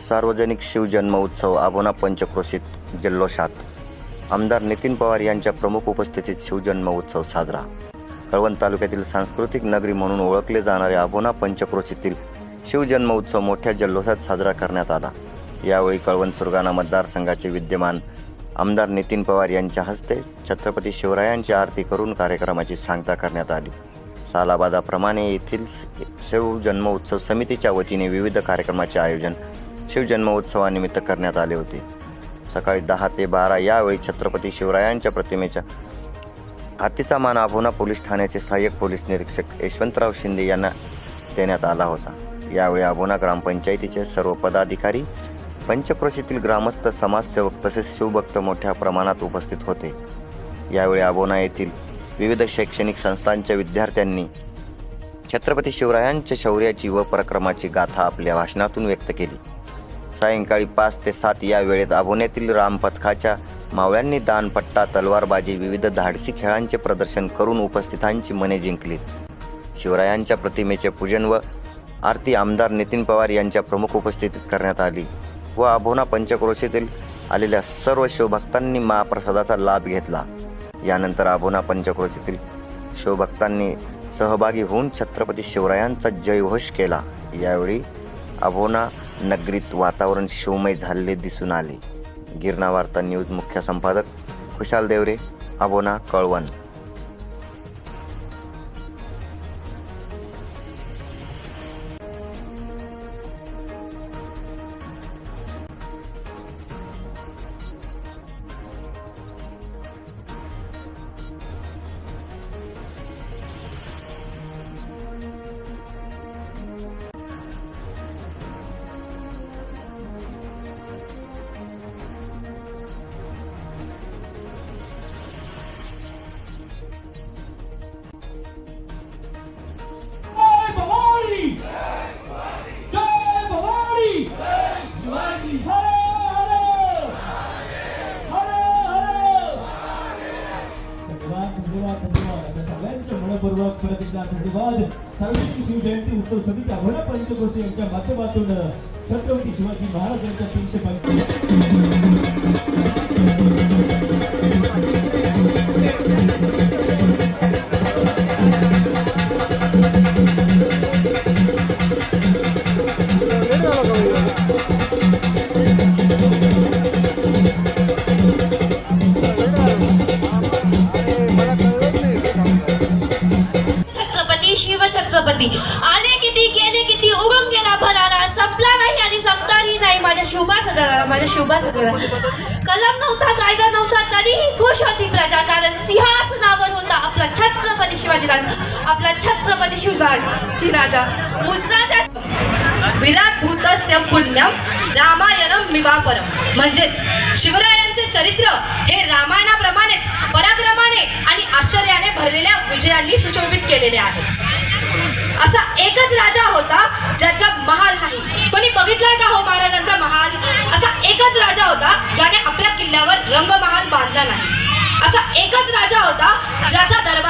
सार्वजनिक शिवजन्म उत्सव आबोना पंचक्रोशीत जल्लोषात. आमदार नितीन पवार यांच्या प्रमुख उपस्थितीत शिवजन्म उत्सव साजरा. कळवण तालुक्यातील सांस्कृतिक नगरी म्हणून ओळखले जाणारे आबोना पंचक्रोशीतील शिवजन्म उत्सव मोठ्या जल्लोषात साजरा करण्यात आला. यावेळी कळवण सुरगाणा मतदारसंघाचे विद्यमान आमदार नितीन पवार यांच्या हस्ते छत्रपती शिवरायांची आरती करून कार्यक्रमाची सांगता करण्यात आली. सालाबादाप्रमाणे येथील शिवजन्म उत्सव समितीच्या वतीने विविध कार्यक्रमाचे आयोजन शिवजन्म उत्सवानिमित्त करण्यात आले होते. सकाळी दहा ते बारा यावेळी छत्रपती शिवरायांच्या प्रतिमेच्या आरतीचा मान आभोना पोलीस ठाण्याचे सहाय्यक पोलीस निरीक्षक यशवंतराव शिंदे यांना देण्यात आला होता. यावेळी आभोना ग्रामपंचायतीचे सर्व पदाधिकारी पंचक्रोशीतील ग्रामस्थ समाजसेवक तसेच शिवभक्त मोठ्या प्रमाणात उपस्थित होते. यावेळी आबोना येथील विविध शैक्षणिक संस्थांच्या विद्यार्थ्यांनी छत्रपती शिवरायांच्या शौर्याची व पराक्रमाची गाथा आपल्या भाषणातून व्यक्त केली. सायंकाळी पाच ते सात या वेळेत अभोण्यातील रामपथकाच्या मावळ्यांनी दानपट्टा तलवारबाजी विविध धाडसी खेळांचे प्रदर्शन करून उपस्थितांची मने जिंकली. शिवरायांच्या प्रतिमेचे पूजन व आरती आमदार नितीन पवार यांच्या प्रमुख उपस्थितीत करण्यात आली व अभोना पंचक्रोशीतील आलेल्या सर्व शिवभक्तांनी महाप्रसादाचा लाभ घेतला. यानंतर अभोना पंचक्रोशीतील शिवभक्तांनी सहभागी होऊन छत्रपती शिवरायांचा जयघोष केला. यावेळी अभोना नगरीत वातावरण शिवमय झालेले दिसून आले. गिरणा वार्ता न्यूज मुख्य संपादक खुशाल देवरे अबोना कळवण. धन्यवाद धन्यवाद धन्यवाद सगळ्यांच्या मनपूर्वक परत एकदा धन्यवाद सार्वजनिक शिवजयंती उत्सव समिती आव्हाना पंचकोशी यांच्या माध्यमातून छत्रपती शिवाजी महाराज यांच्या तीनशे पंचवीस लागली आले किती गेले किती उगम गेला भरारा. संपला नाही आणि संपणारही नाही. माझ्या शुभा सदराला माझ्या शुभा सदरा कलम नव्हता कायदा नव्हता तरीही खुश होती प्रजा. कारण सिंहासनावर होता आपला छत्रपती शिवाजी राजा. आपला छत्रपती शिवराजी राजा. मुजराजा विराट भूतस्य पुण्यम रामायणम मिवापरम म्हणजेच शिवरायांचे चरित्र हे रामायणाप्रमाणेच पराक्रमाने आणि आश्चर्याने भरलेल्या विजयांनी सुशोभित केलेले आहे. असा एकच राजा होता ज्याचा महाल नाही. कोणी बघितलाय का हो महाराजांचा महाल? असा एकच राजा होता ज्याने आपल्या किल्ल्यावर रंगमहाल बांधला नाही. असा एकच राजा होता ज्याचा दरबार